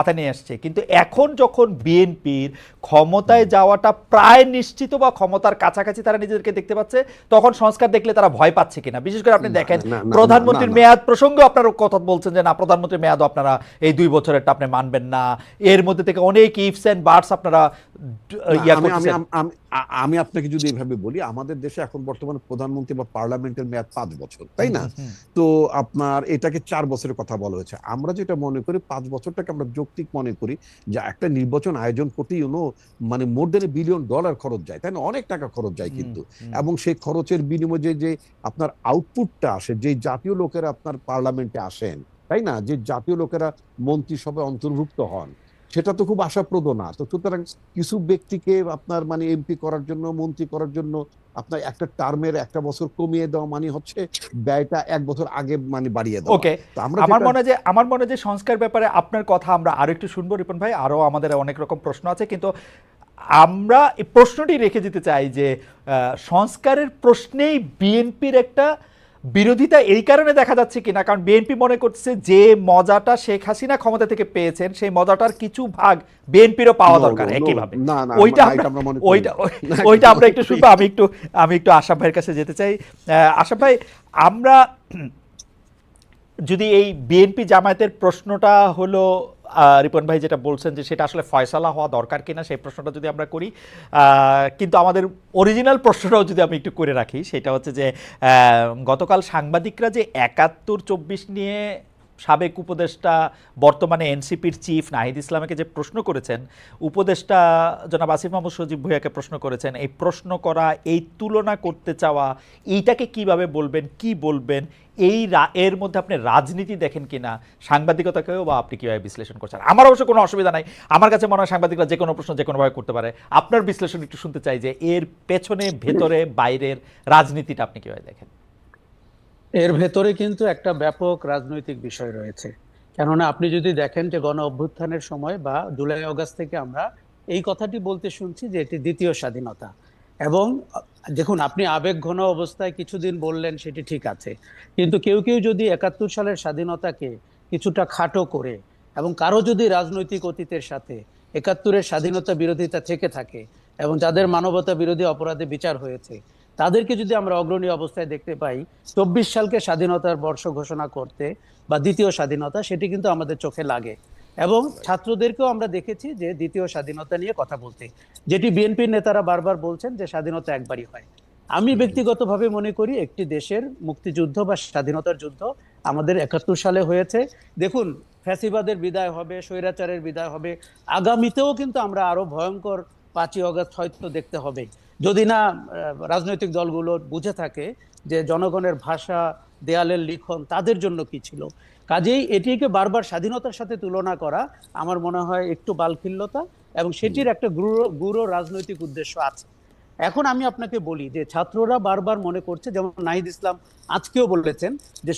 মাথায় নিয়ে আসছে। কিন্তু এখন যখন বিএনপির ক্ষমতায় যাওয়াটা প্রায় নিশ্চিত বা ক্ষমতার কাছাকাছি তারা নিজেদেরকে দেখতে পাচ্ছে তখন সংস্কার দেখলে তারা ভয় পাচ্ছে কিনা? বিশেষ করে আপনি দেখেন প্রধানমন্ত্রীর। মেয়াদ প্রসঙ্গে আপনারা কথা বলছেন যে না প্রধানমন্ত্রীর মেয়াদও আপনারা এই দুই বছরেরটা আপনি মানবেন না। এর মধ্যে থেকে অনেক ইফস অ্যান্ড বার্ডস আপনারা ইয়া আমি আপনাকে যদি এভাবে বলি আমাদের দেশে এখন বর্তমানে প্রধানমন্ত্রী বা পার্লামেন্টের মেয়াদ পাঁচ বছর তাই না? তো আপনার এটাকে চার বছরের কথা বলা হয়েছে। আমরা যেটা মনে করি পাঁচ বছরটাকে আমরা যৌক্তিক মনে করি যে একটা নির্বাচন আয়োজন করতে ইউনো মানে মোর দেন বিলিয়ন ডলার খরচ যায় তাই না? অনেক টাকা খরচ যায় কিন্তু। এবং সেই খরচের বিনিময়ে যে- যে আপনার আউটপুটটা আসে যে জাতীয় লোকেরা আপনার পার্লামেন্টে আসেন তাই না? যে জাতীয় লোকেরা মন্ত্রিসভায় অন্তর্ভুক্ত হন সেটা তো খুব আশাপ্রদ না। তো সুতরাং কিছু ব্যক্তিকে আপনার মানে এমপি করার জন্য মন্ত্রী করার জন্য আপনার একটা টার্মের একটা বছর কমিয়ে দেওয়া মানে হচ্ছে ব্যয়টা এক বছর আগে মানে বাড়িয়ে দেওয়া। ওকে আমরা মনে হয় যে আমার মনে হয় যে সংস্কার ব্যাপারে আপনার কথা আমরা আরও একটু শুনব রিপন ভাই। আরও আমাদের অনেক রকম প্রশ্ন আছে কিন্তু আমরা প্রশ্নটি রেখে দিতে চাই যে আহ, সংস্কারের প্রশ্নেই বিএনপির একটা বিরোধিতা এই কারণে দেখা যাচ্ছে কিনা কারণ বিএনপি মনে করছে যে মজাটা শেখ হাসিনা ক্ষমতা থেকে পেয়েছেন সেই মজাটার কিছু ভাগ বিএনপিরও পাওয়া দরকার একইভাবে। ওইটা ওইটা ওইটা আমরা একটু শুনব আমি একটু আমি একটু আশাফ ভাইয়ের কাছে যেতে চাই। আহ, আশাফ ভাই আমরা যদি এই বিএনপি জামায়াতের প্রশ্নটা হলো রিপন ভাই যেটা বলছেন যে সেটা আসলে ফয়সালা হওয়া দরকার কিনা, সেই প্রশ্নটা যদি আমরা করি কিন্তু আমাদের অরিজিনাল প্রশ্নটাও যদি আমি একটু করে রাখি, সেটা হচ্ছে যে গতকাল সাংবাদিকরা যে একাত্তর চব্বিশ নিয়ে সাবেক উপদেষ্টা, বর্তমানে এনসিপির চিফ নাহিদ ইসলামকে যে প্রশ্ন করেছেন, উপদেষ্টা জনাব আসিফ মাহমুদ সজীব ভুইয়াকে প্রশ্ন করেছেন, এই প্রশ্ন করা, এই তুলনা করতে চাওয়া, এইটাকে কীভাবে বলবেন, কি বলবেন, এই এর মধ্যে আপনি রাজনীতি দেখেন কিনা, সাংবাদিকতাকেও বা আপনি কীভাবে বিশ্লেষণ করছেন? আমার অবশ্য কোনো অসুবিধা নাই। আমার কাছে মনে হয় সাংবাদিকরা যে কোনো প্রশ্ন যে কোনোভাবে করতে পারে। আপনার বিশ্লেষণ একটু শুনতে চাই যে এর পেছনে, ভেতরে, বাইরের রাজনীতিটা আপনি কীভাবে দেখেন? এর ভেতরে কিন্তু একটা ব্যাপক রাজনৈতিক বিষয় রয়েছে। কেননা আপনি যদি দেখেন যে গণ অভ্যুত্থানের সময় বা জুলাই আগস্ট থেকে আমরা এই কথাটি বলতে শুনছি যে এটি দ্বিতীয় স্বাধীনতা। এবং দেখুন, আপনি আবেগ ঘন অবস্থায় কিছুদিন বললেন সেটি ঠিক আছে। কিন্তু কেউ কেউ যদি একাত্তর সালের স্বাধীনতাকে কিছুটা খাটো করে এবং কারও যদি রাজনৈতিক অতীতের সাথে একাত্তরের স্বাধীনতা বিরোধিতা থেকে থাকে এবং যাদের মানবতা বিরোধী অপরাধে বিচার হয়েছে তাদেরকে যদি আমরা অগ্রণী অবস্থায় দেখতে পাই, চব্বিশ সালকে স্বাধীনতার বর্ষ ঘোষণা করতে বা দ্বিতীয় স্বাধীনতা, সেটি কিন্তু আমাদের চোখে লাগে। এবং ছাত্রদেরকেও আমরা দেখেছি যে দ্বিতীয় স্বাধীনতা নিয়ে কথা বলতে। যেটি বিএনপির নেতারা বারবার বলছেন যে স্বাধীনতা একবারই হয়। আমি ব্যক্তিগতভাবে মনে করি একটি দেশের মুক্তিযুদ্ধ বা স্বাধীনতার যুদ্ধ আমাদের একাত্তর সালে হয়েছে। দেখুন, ফ্যাসিবাদের বিদায় হবে, স্বৈরাচারের বিদায় হবে। আগামীতেও কিন্তু আমরা আরও ভয়ঙ্কর পাঁচই অগস্ট হয়তো দেখতে হবে। যদি না রাজনৈতিক দলগুলো বুঝে থাকে যে জনগণের ভাষা, দেয়ালের লিখন তাদের জন্য কি ছিল। কাজেই এটিকে বারবার স্বাধীনতার সাথে তুলনা করা আমার মনে হয় একটু বালখিল্যতা এবং সেটির একটা গুরু গুরু রাজনৈতিক উদ্দেশ্য আছে। এখন আমি আপনাকে বলি যে ছাত্ররা বারবার মনে করছে, যেমন নাহিদ ইসলাম আজকেও বলেছেন যে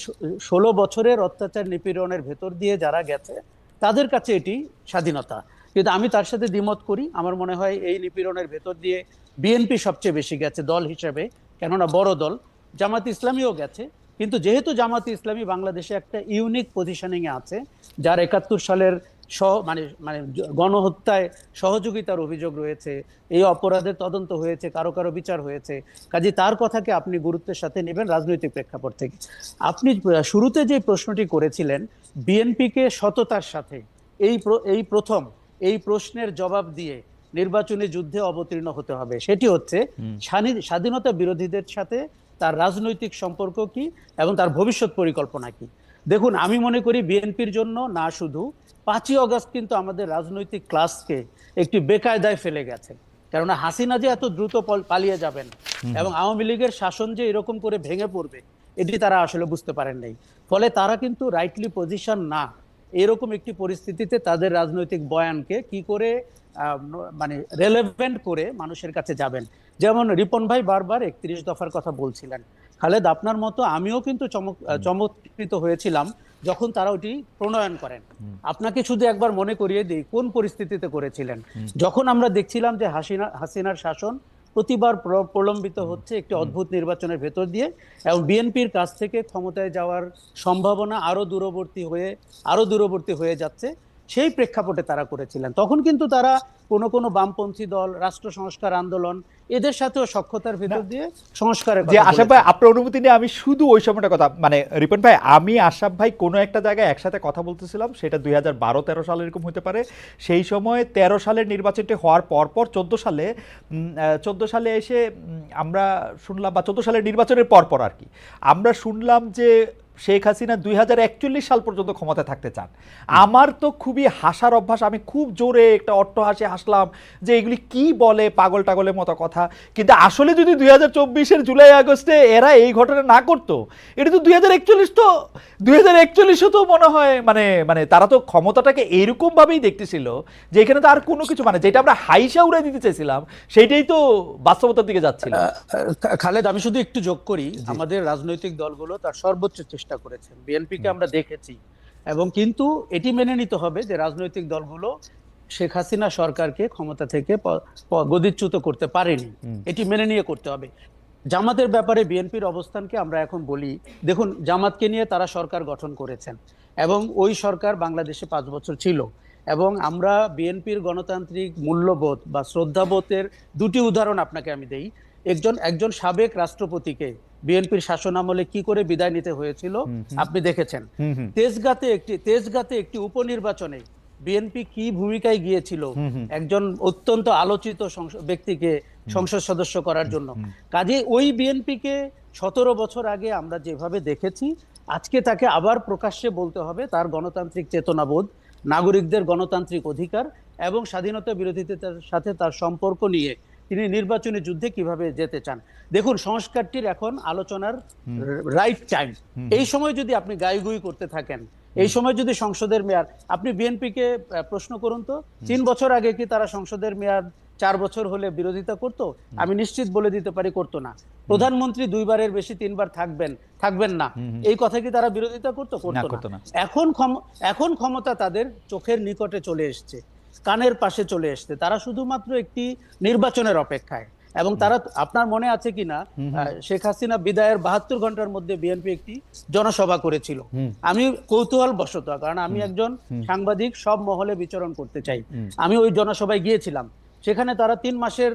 ষোলো বছরের অত্যাচার নিপীড়নের ভেতর দিয়ে যারা গেছে, তাদের কাছে এটি স্বাধীনতা। কিন্তু আমি তার সাথে দ্বিমত করি। আমার মনে হয় এই নিপীড়নের ভেতর দিয়ে বিএনপি সবচেয়ে বেশি গেছে দল হিসেবে, কেননা বড় দল। জামাত ইসলামীও গেছে, কিন্তু যেহেতু জামাত ইসলামী বাংলাদেশে একটা ইউনিক পজিশনিং এ আছে, যার একাত্তর সালের সহ মানে মানে গণহত্যায় সহযোগিতার অভিযোগ রয়েছে, এই অপরাধের তদন্ত হয়েছে, কারও কারও বিচার হয়েছে, কাজে তার কথাকে আপনি গুরুত্বের সাথে নেবেন রাজনৈতিক প্রেক্ষাপট থেকে। আপনি শুরুতে যে প্রশ্নটি করেছিলেন বিএনপিকে সততার সাথে, এই এই প্রথম এই প্রশ্নের জবাব দিয়ে নির্বাচনী যুদ্ধে অবতীর্ণ হতে হবে। সেটি হচ্ছে স্বাধীনতা বিরোধীদের সাথে তার রাজনৈতিক সম্পর্ক কি এবং তার ভবিষ্যৎ পরিকল্পনা কি? দেখুন আমি মনে করি বিএনপির জন্য না শুধু পাঁচই অগস্ট কিন্তু আমাদের রাজনৈতিক ক্লাসকে একটি বেকায়দায় ফেলে গেছে। কেননা হাসিনা যে এত দ্রুত পল- পালিয়ে যাবেন এবং আওয়ামী লীগের শাসন যে এরকম করে ভেঙে পড়বে এটি তারা আসলে বুঝতে পারেন নাই। ফলে তারা কিন্তু রাইটলি পজিশন না এরকম একটি পরিস্থিতিতে তাদের রাজনৈতিক বয়ানকে কি করে মানে রেলেভেন্ট করে মানুষের কাছে যাবেন। যেমন রিপন ভাই বারবার একত্রিশ দফার কথা বলছিলেন। খালেদ আপনার মতো আমিও কিন্তু চমক চমৎকৃত হয়েছিলাম যখন তারা ওটি প্রণয়ন করেন। আপনাকে শুধু একবার মনে করিয়ে দিই কোন পরিস্থিতিতে করেছিলেন? যখন আমরা দেখছিলাম যে হাসিনা হাসিনার শাসন প্রতিবার প্র- প্রলম্বিত হচ্ছে একটি অদ্ভুত নির্বাচনের ভেতর দিয়ে এবং বিএনপির কাছ থেকে ক্ষমতায় যাওয়ার সম্ভাবনা আরও দূরবর্তী হয়ে আরও দূরবর্তী হয়ে যাচ্ছে। সেই প্রেক্ষাপটে তারা করেছিলেন। তখন কিন্তু তারা কোনো কোনো বামপন্থী দল রাষ্ট্র সংস্কার আন্দোলন এদের সাথেও সক্ষতার ভিতর দিয়ে সংস্কারের যে আশাফ ভাই আপনার অনুমতি নিয়ে আমি শুধু ওই সময়টা কথা মানে রিপন ভাই আমি আশাফ ভাই কোনো একটা জায়গায় একসাথে কথা বলতেছিলাম সেটা দুই হাজার বারো তেরো সাল এরকম হতে পারে। সেই সময় তেরো সালের নির্বাচনটি হওয়ার পর পর চোদ্দ সালে চোদ্দ সালে এসে আমরা শুনলাম বা চোদ্দ সালের নির্বাচনের পর পর আর কি আমরা শুনলাম যে শেখ হাসিনা দুই হাজার একচল্লিশ সাল পর্যন্ত ক্ষমতায় থাকতে চান। আমার তো খুবই হাসার অভ্যাস আমি খুব জোরে একটা অট্ট হাসি হাসলাম যে এগুলি কি বলে পাগল টাগলের মতো কথা। কিন্তু আসলে যদি দুই হাজার চব্বিশের জুলাই আগস্টে এরা এই ঘটনা না করতো এটা তো দুই হাজার একচল্লিশ তো দুই হাজার একচল্লিশও তো মনে হয় মানে মানে তারা তো ক্ষমতাটাকে এইরকম ভাবেই দেখতেছিল যে এখানে তো আর কোনো কিছু মানে যেটা আমরা হাইসা উড়ে দিতে চাইছিলাম সেইটাই তো বাস্তবতার দিকে যাচ্ছিল। খালেদ আমি শুধু একটু যোগ করি আমাদের রাজনৈতিক দলগুলো তার সর্বোচ্চ চেষ্টা করেছেন। বিএনপিকে আমরা দেখেছি। এবং কিন্তু এটি মেনে নিতে হবে যে রাজনৈতিক দলগুলো শেখ হাসিনা সরকারকে ক্ষমতা থেকে গদিচ্যুত করতে পারেনি। এটি মেনে নিয়ে করতে হবে। জামাতের ব্যাপারে বিএনপির অবস্থানকে আমরা এখন বলি দেখুন জামাতকে নিয়ে তারা সরকার গঠন করেছেন এবং ওই সরকার বাংলাদেশে পাঁচ বছর ছিল এবং আমরা বিএনপির গণতান্ত্রিক মূল্যবোধ বা শ্রদ্ধাবোধের দুটি উদাহরণ আপনাকে আমি দেই। একজন একজন সাবেক রাষ্ট্রপতিকে বিএনপির শাসন আমলে কি করে বিদায় নিতে হয়েছিল। আপনি দেখেছেন। তেজগাতে একটি তেজগাতে একটি উপনির্বাচনে বিএনপি কি ভূমিকায় গিয়েছিল। একজন অত্যন্ত আলোচিত ব্যক্তিকে সংসদ সদস্য করার জন্য। কাজে ওই বিএনপিকে সতেরো বছর আগে আমরা যেভাবে দেখেছি আজকে তাকে আবার প্রকাশ্যে বলতে হবে তার গণতান্ত্রিক চেতনাবোধ নাগরিকদের গণতান্ত্রিক অধিকার এবং স্বাধীনতা বিরোধীদের সাথে তার সম্পর্ক নিয়ে তিনি নির্বাচনী যুদ্ধে কীভাবে যেতে চান? দেখুন সংস্কারটির এখন আলোচনার রাইট টাইম এই সময় যদি আপনি গাইগুই করতে থাকেন এই সময় যদি সংসদের মেয়াদ আপনি বিএনপিকে প্রশ্ন করুন তো তিন বছর আগে কি তারা সংসদের মেয়াদ চার বছর হলে বিরোধিতা করত? আমি নিশ্চিত বলে দিতে পারি করতো না। প্রধানমন্ত্রী দুইবারের বেশি তিনবার থাকবেন থাকবেন না। এই কথা কি তারা বিরোধিতা করতো? করতো না। না। এখন ক্ষম- এখন ক্ষমতা তাদের চোখের নিকটে চলে এসছে। কানের পাশে চলে এসছে। তারা শুধুমাত্র একটি নির্বাচনের অপেক্ষায়। এবং তারা আপনার মনে আছে কিনা। শেখ হাসিনা বিদায়ের বাহাত্তর ঘণ্টার মধ্যে বিএনপি একটি জনসভা করেছিল। আমি কৌতূহল বশত কারণ আমি একজন সাংবাদিক সব মহলে বিচরণ করতে চাই। আমি ওই জনসভায় গিয়েছিলাম। সেখানে তারা তিন মাসের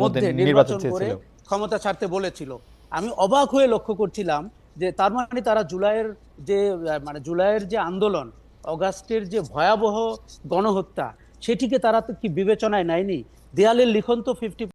মধ্যে নির্বাচন করে ক্ষমতা ছাড়তে বলেছিল। আমি অবাক হয়ে লক্ষ্য করছিলাম যে তার মানে তারা জুলাইয়ের যে মানে জুলাইয়ের যে আন্দোলন অগাস্টের যে ভয়াবহ গণহত্যা সেটিকে তারা তো কি বিবেচনায় নেয়নি? দেয়ালের লিখন তো ফিফটি